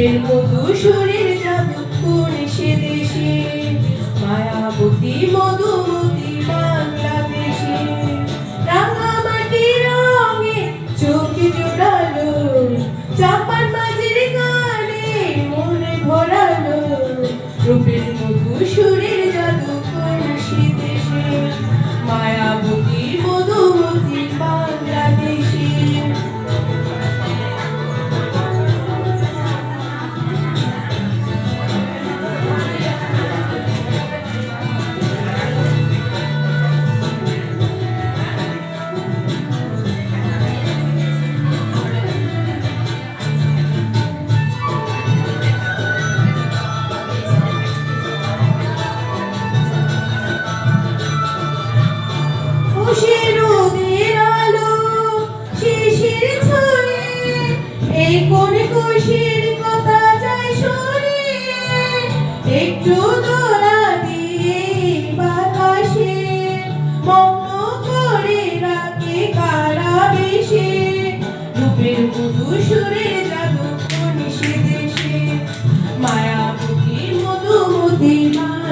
রূপের মধু সুরের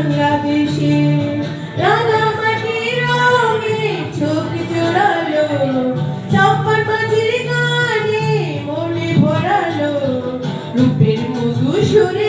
বাংলাদেশে রাঙামাটি রঙে চোখ জোড়ালো চম্পন মাঝির গানে মনে ভরালো। রূপের মধু সুরের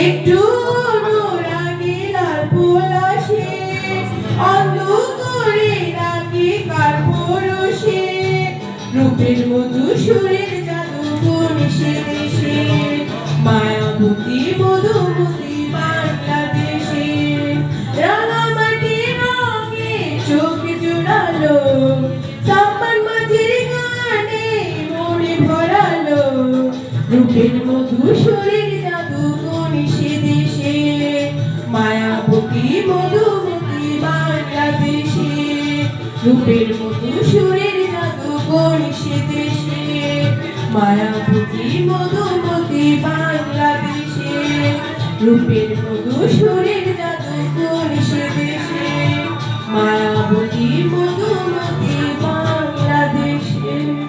একটু অনুরাগে লাল পলাশে অন্ধ করে রাখে কার পরশে রূপের মধু সুরের জাদু মনীষে দেশে মায়াবতী মধুমতি রূপের মধু সুরের জাদু মনীষে দেশে মায়াবতী মধুমতি বাংলাদেশে রূপের মধু সুরের জাদু মনীষে দেশে রূপের